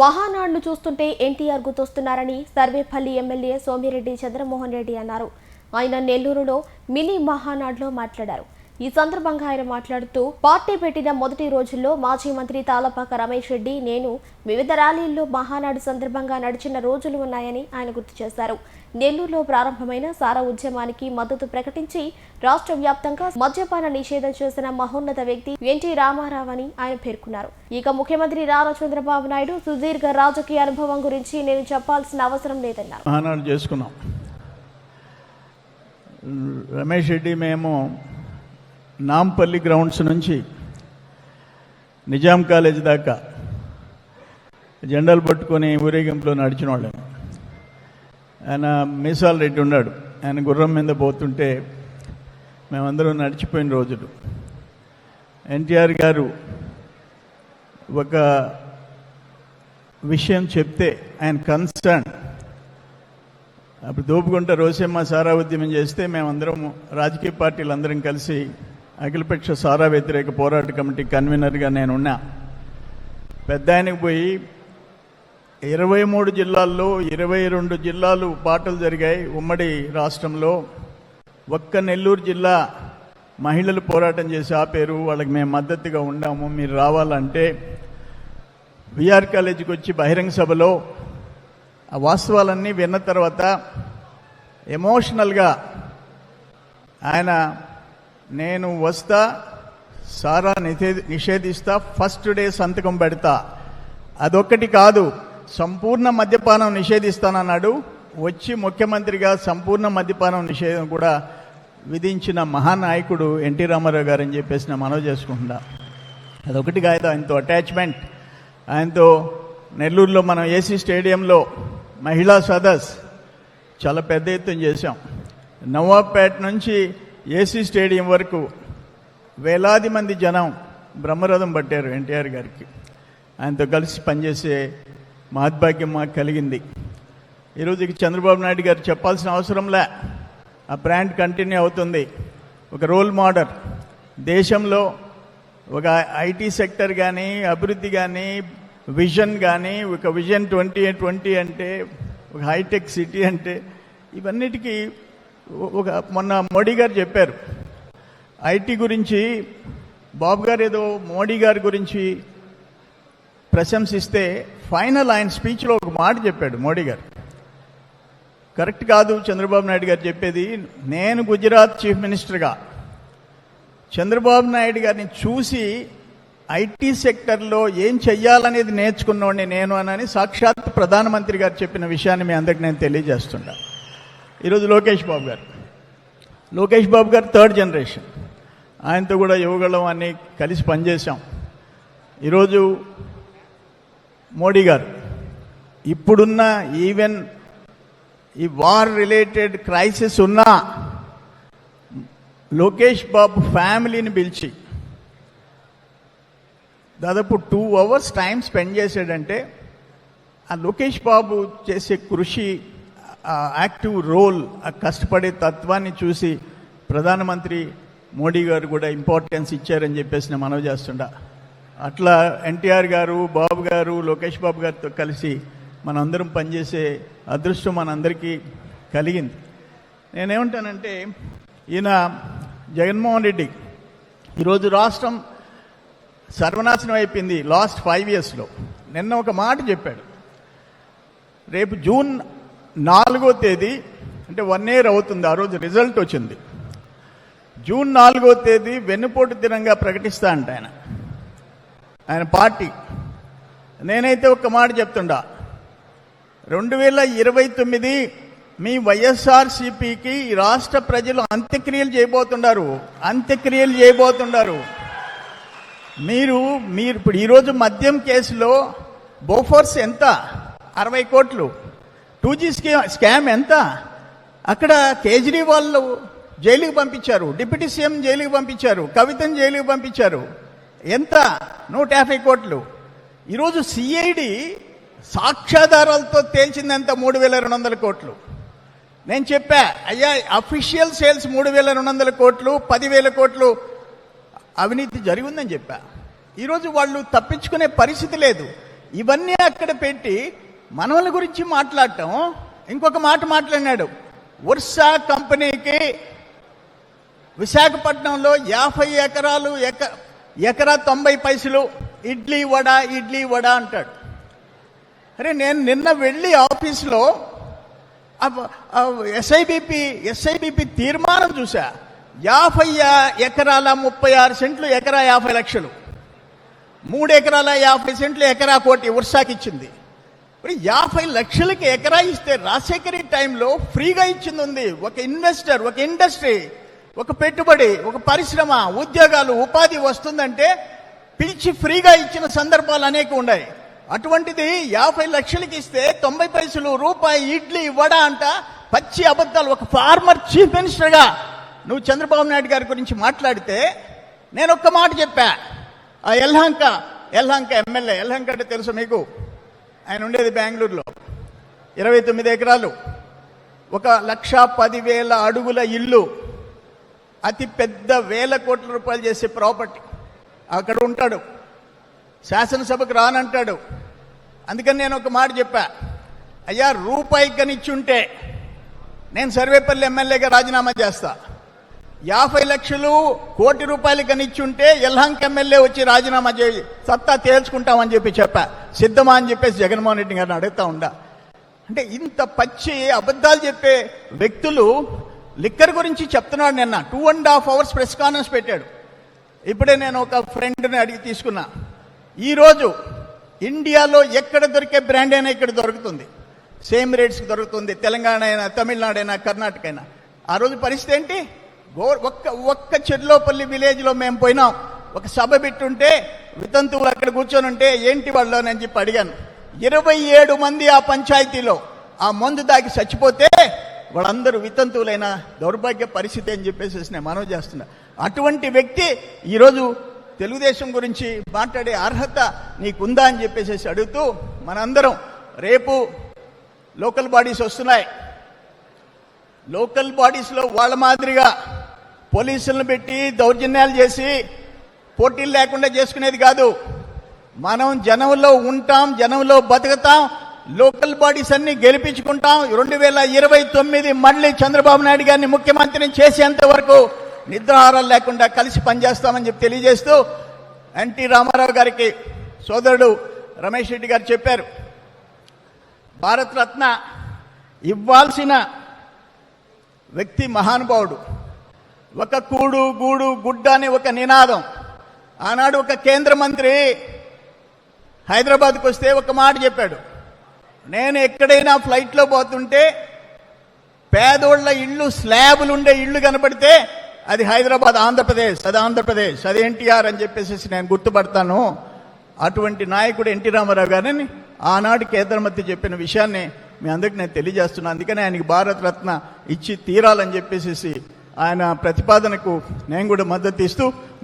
మహానాడును చూస్తుంటే ఎన్టీఆర్ గుర్తొస్తున్నారని సర్వేపల్లి ఎమ్మెల్యే సోమిరెడ్డి చంద్రమోహన్ రెడ్డి అన్నారు. ఆయన నెల్లూరులో మినీ మహానాడులో మాట్లాడారు. ఈ సందర్భంగా ఆయన మాట్లాడుతూ పార్టీ పెట్టిన మొదటి రోజుల్లో మాజీ మంత్రి తాలపాక రమేష్ రెడ్డి నేను వివిధ ర్యాలీల్లో మహానాడు సందర్భంగా నడిచిన రోజులు ఉన్నాయని ఆయన గుర్తు చేశారు. నెల్లూరులో ప్రారంభమైన సారా ఉద్యమానికి మద్దతు ప్రకటించి రాష్ట్ర వ్యాప్తంగా మద్యపాన నిషేధం చేసిన మహోన్నత వ్యక్తి ఎన్టీ రామారావు అని ఆయన పేర్కొన్నారు. ఇక ముఖ్యమంత్రి నారా చంద్రబాబు నాయుడు సుదీర్ఘ రాజకీయ అనుభవం గురించి నేను చెప్పాల్సిన అవసరం లేదన్నారు. మహానాడు చేసుకున్నాం. రమేష్ రెడ్డి మేము నాంపల్లి గ్రౌండ్స్ నుంచి నిజాం కాలేజ్ దాకా జెండాలు పట్టుకొని ఊరేగింపులో నడిచిన వాళ్ళని ఆయన మీసాల్ రెడ్డి ఉన్నాడు. ఆయన గుర్రం మీద పోతుంటే మేమందరం నడిచిపోయిన రోజులు. ఎన్టీఆర్ గారు ఒక విషయం చెప్తే ఆయన కన్సర్న్. అప్పుడు దోపుకుంట రోసేమ్మ సారా ఉద్యమం చేస్తే మేమందరం రాజకీయ పార్టీలు అందరం కలిసి అఖిలపక్ష సారా వ్యతిరేక పోరాట కమిటీ కన్వీనర్గా నేనున్నా. పెద్ద ఆయనకు పోయి ఇరవై మూడు జిల్లాల్లో ఇరవై రెండు జిల్లాలు పాటలు జరిగాయి ఉమ్మడి రాష్ట్రంలో. ఒక్క నెల్లూరు జిల్లా మహిళలు పోరాటం చేసి ఆపేరు. వాళ్ళకి మేము మద్దతుగా ఉన్నాము. మీరు రావాలంటే విఆర్ కాలేజీకి వచ్చి బహిరంగ సభలో ఆ వాస్తవాలన్నీ విన్న తర్వాత ఎమోషనల్గా ఆయన నేను వస్తా సారా నిషేధిస్తా ఫస్ట్ డే సంతకం పెడతా. అదొక్కటి కాదు సంపూర్ణ మద్యపానం నిషేధిస్తానన్నాడు. వచ్చి ముఖ్యమంత్రిగా సంపూర్ణ మద్యపానం నిషేధం కూడా విధించిన మహానాయకుడు ఎన్టీ రామారావు గారు అని చెప్పేసి నేను మనవి చేసుకుంటున్నా. అదొకటి కాదు ఆయనతో అటాచ్మెంట్. ఆయనతో నెల్లూరులో మనం ఏసీ స్టేడియంలో మహిళా సదస్ చాలా పెద్ద ఎత్తున చేశాం. నవాబ్పేట నుంచి ఏసీ స్టేడియం వరకు వేలాది మంది జనం బ్రహ్మరథం పట్టారు ఎన్టీఆర్ గారికి. ఆయనతో కలిసి పనిచేసే మహద్భాగ్యం మాకు కలిగింది. ఈరోజు చంద్రబాబు నాయుడు గారు చెప్పాల్సిన అవసరంలే. ఆ బ్రాండ్ కంటిన్యూ అవుతుంది. ఒక రోల్ మోడల్. దేశంలో ఒక ఐటీ సెక్టర్ కానీ అభివృద్ధి కానీ విజన్ కానీ ఒక విజన్ ట్వంటీ ట్వంటీ అంటే ఒక హైటెక్ సిటీ అంటే ఇవన్నిటికీ ఒక మొన్న మోడీ గారు చెప్పారు. ఐటీ గురించి బాబు గారు ఏదో మోడీ గారి గురించి ప్రశంసిస్తే ఫైనల్ ఆయన స్పీచ్లో ఒక మాట చెప్పాడు మోడీ గారు. కరెక్ట్ కాదు చంద్రబాబు నాయుడు గారు చెప్పేది నేను గుజరాత్ చీఫ్ మినిస్టర్గా చంద్రబాబు నాయుడు గారిని చూసి ఐటీ సెక్టర్లో ఏం చెయ్యాలనేది నేర్చుకున్నోడిని నేను అనని సాక్షాత్ ప్రధానమంత్రి గారు చెప్పిన విషయాన్ని మీ అందరికి నేను తెలియజేస్తున్నా ఈరోజు లోకేష్ బాబు గారు. లోకేష్ బాబు గారు థర్డ్ జనరేషన్. ఆయనతో కూడా యువగళం అన్ని కలిసి పనిచేశాం. ఈరోజు మోడీ గారు ఇప్పుడున్న ఈవెన్ ఈ వార్ రిలేటెడ్ క్రైసిస్ ఉన్నా లోకేష్ బాబు ఫ్యామిలీని పిలిచి దాదాపు టూ అవర్స్ టైం స్పెండ్ చేశాడంటే ఆ లోకేష్ బాబు చేసే కృషి ఆ యాక్టివ్ రోల్ ఆ కష్టపడే తత్వాన్ని చూసి ప్రధానమంత్రి మోడీ గారు కూడా ఇంపార్టెన్స్ ఇచ్చారని చెప్పేసి నేను మనవి చేస్తుండా. అట్లా ఎన్టీఆర్ గారు బాబు గారు లోకేష్ బాబు గారితో కలిసి మనందరం పనిచేసే అదృష్టం మనందరికీ కలిగింది. నేనేమంటానంటే ఈయన జగన్మోహన్ రెడ్డి ఈరోజు రాష్ట్రం సర్వనాశనం అయిపోయింది లాస్ట్ ఫైవ్ ఇయర్స్లో. నిన్న ఒక మాట చెప్పాడు. రేపు జూన్ నాలుగో తేదీ అంటే వన్ ఇయర్ అవుతుంది ఆ రోజు రిజల్ట్ వచ్చింది. జూన్ నాలుగో తేదీ వెన్నుపోటు దినంగా ప్రకటిస్తా అంట ఆయన. ఆయన పార్టీ. నేనైతే ఒక మాట చెప్తుండా. రెండు వేల ఇరవై తొమ్మిది మీ వైఎస్ఆర్సిపికి రాష్ట్ర ప్రజలు అంత్యక్రియలు చేయబోతున్నారు అంత్యక్రియలు చేయబోతున్నారు మీరు మీరు ఇప్పుడు ఈరోజు మద్యం కేసులో బోఫోర్స్ ఎంత? అరవై కోట్లు. టూ జీ స్కామ్ ఎంత? అక్కడ కేజ్రీవాల్ జైలుకి పంపించారు డిప్యూటీ సీఎం జైలుకి పంపించారు కవితను జైలుకి పంపించారు. ఎంత? నూట యాభై కోట్లు. ఈరోజు సిఐడి సాక్ష్యాధారాలతో తేల్చిందంత మూడు వేల రెండు వందల కోట్లు. నేను చెప్పా అయ్యా అఫీషియల్ సేల్స్ మూడు వేల రెండు వందల కోట్లు పదివేల కోట్లు. అవినీతి జరిగిందని చెప్పా. ఈరోజు వాళ్ళు తప్పించుకునే పరిస్థితి లేదు. ఇవన్నీ అక్కడ పెట్టి మనవల గురించి మాట్లాడటం ఇంకొక మాట మాట్లాడినాడు. వర్షా కంపెనీకి విశాఖపట్నంలో యాభై ఎకరాలు ఎక ఎకరా తొంభై పైసలు ఇడ్లీ వడ ఇడ్లీ వడ అంటాడు. అరే నేను నిన్న వెళ్ళి ఆఫీస్లో ఎస్ఐబిపి ఎస్ఐబిపి తీర్మానం చూసా యాభై ఎకరాల ముప్పై ఆరు సెంట్లు ఎకరా యాభై లక్షలు. మూడు ఎకరాల యాభై సెంట్లు ఎకరా కోటి వర్షాకి ఇచ్చింది. మరి యాభై లక్షలకి ఎకరా ఇస్తే రాజశేఖరి టైంలో ఫ్రీగా ఇచ్చింది ఉంది. ఒక ఇన్వెస్టర్ ఒక ఇండస్ట్రీ ఒక పెట్టుబడి ఒక పరిశ్రమ ఉద్యోగాలు ఉపాధి వస్తుందంటే పిలిచి ఫ్రీగా ఇచ్చిన సందర్భాలు అనేక ఉన్నాయి. అటువంటిది యాభై లక్షలకి ఇస్తే తొంభై పైసలు రూపాయి ఇడ్లీ వడ అంట పచ్చి అబద్ధాలు. ఒక ఫార్మర్ చీఫ్ మినిస్టర్గా నువ్వు చంద్రబాబు నాయుడు గారి గురించి మాట్లాడితే నేను ఒక్క మాట చెప్పా. ఆ ఎల్హంక ఎల్హంక ఎమ్మెల్యే ఎల్హంక అంటే తెలుసు మీకు? ఆయన ఉండేది బెంగళూరులో. ఇరవై తొమ్మిది ఎకరాలు. ఒక లక్ష పదివేల అడుగుల ఇల్లు. అతి పెద్ద వేల కోట్ల రూపాయలు చేసే ప్రాపర్టీ. అక్కడ ఉంటాడు. శాసనసభకు రానంటాడు. అందుకని నేను ఒక మాట చెప్పా. అయ్యా రూపాయి కనిచ్చుంటే నేను సర్వేపల్లి ఎమ్మెల్యేగా రాజీనామా చేస్తాను యాభై లక్షలు కోటి రూపాయలు కనిచ్చుంటే ఎల్హంక్ ఎమ్మెల్యే వచ్చి రాజీనామా చేయి సత్తా తేల్చుకుంటామని చెప్పి చెప్పా. సిద్ధమా అని చెప్పేసి జగన్మోహన్ రెడ్డి గారిని అడుగుతా ఉండా. అంటే ఇంత పచ్చి అబద్ధాలు చెప్పే వ్యక్తులు లిక్కర్ గురించి చెప్తున్నాడు నిన్న. Two and half hours press conference పెట్టాడు. ఇప్పుడే నేను ఒక ఫ్రెండ్ని అడిగి తీసుకున్నా. ఈరోజు ఇండియాలో ఎక్కడ దొరికే బ్రాండ్ అయినా ఇక్కడ దొరుకుతుంది. సేమ్ రేట్స్కి దొరుకుతుంది. తెలంగాణ అయినా తమిళనాడు అయినా కర్ణాటక అయినా. ఆ రోజు పరిస్థితి ఏంటి? ఒక్క ఒక్క చెర్లోపల్లి విలేజ్లో మేము పోయినాం. ఒక సభ పెట్టుంటే వితంతువులు అక్కడ కూర్చొని ఉంటే ఏంటి వాళ్ళు అని చెప్పి అడిగాను. ఇరవై ఏడు మంది ఆ పంచాయతీలో ఆ మందు దాకి చచ్చిపోతే వాళ్ళందరూ వితంతువులైన దౌర్భాగ్య పరిస్థితి అని చెప్పేసి నేను మనవి చేస్తున్నా. అటువంటి వ్యక్తి ఈరోజు తెలుగుదేశం గురించి మాట్లాడే అర్హత నీకుందా అని చెప్పేసి అడుగుతూ మనందరం రేపు లోకల్ బాడీస్ వస్తున్నాయి. లోకల్ బాడీస్లో వాళ్ళ మాదిరిగా పోలీసులను పెట్టి దౌర్జన్యాలు చేసి పోటీలు లేకుండా చేసుకునేది కాదు. మనం జనంలో ఉంటాం జనంలో బతుకుతాం లోకల్ బాడీస్ అన్ని గెలిపించుకుంటాం. రెండు వేల ఇరవై తొమ్మిది మళ్ళీ చంద్రబాబు నాయుడు గారిని ముఖ్యమంత్రిని చేసేంత వరకు నిద్రాహారాలు లేకుండా కలిసి పనిచేస్తామని చెప్పి తెలియజేస్తూ ఎన్టీ రామారావు గారికి సోదరుడు రమేష్ రెడ్డి గారు చెప్పారు. భారతరత్న ఇవ్వాల్సిన వ్యక్తి మహానుభావుడు. ఒక కూడు గూడు గుడ్డ అని ఒక నినాదం. ఆనాడు ఒక కేంద్ర మంత్రి హైదరాబాద్కు వస్తే ఒక మాట చెప్పాడు. నేను ఎక్కడైనా ఫ్లైట్లో పోతుంటే పేదోళ్ళ ఇళ్ళు స్లాబులు ఉండే ఇళ్ళు కనపడితే అది హైదరాబాద్ ఆంధ్రప్రదేశ్ అది ఆంధ్రప్రదేశ్ అది ఎన్టీఆర్ అని చెప్పేసి నేను గుర్తుపడతాను. అటువంటి నాయకుడు ఎన్టీ రామారావు గారిని ఆనాడు కేంద్ర మంత్రి చెప్పిన విషయాన్ని మీ అందరికి నేను తెలియజేస్తున్నాను. అందుకని ఆయనకి భారత రత్న ఇచ్చి తీరాలని చెప్పేసి ఆయన ప్రతిపాదనకు నేను కూడా మద్దతు ఇస్తూ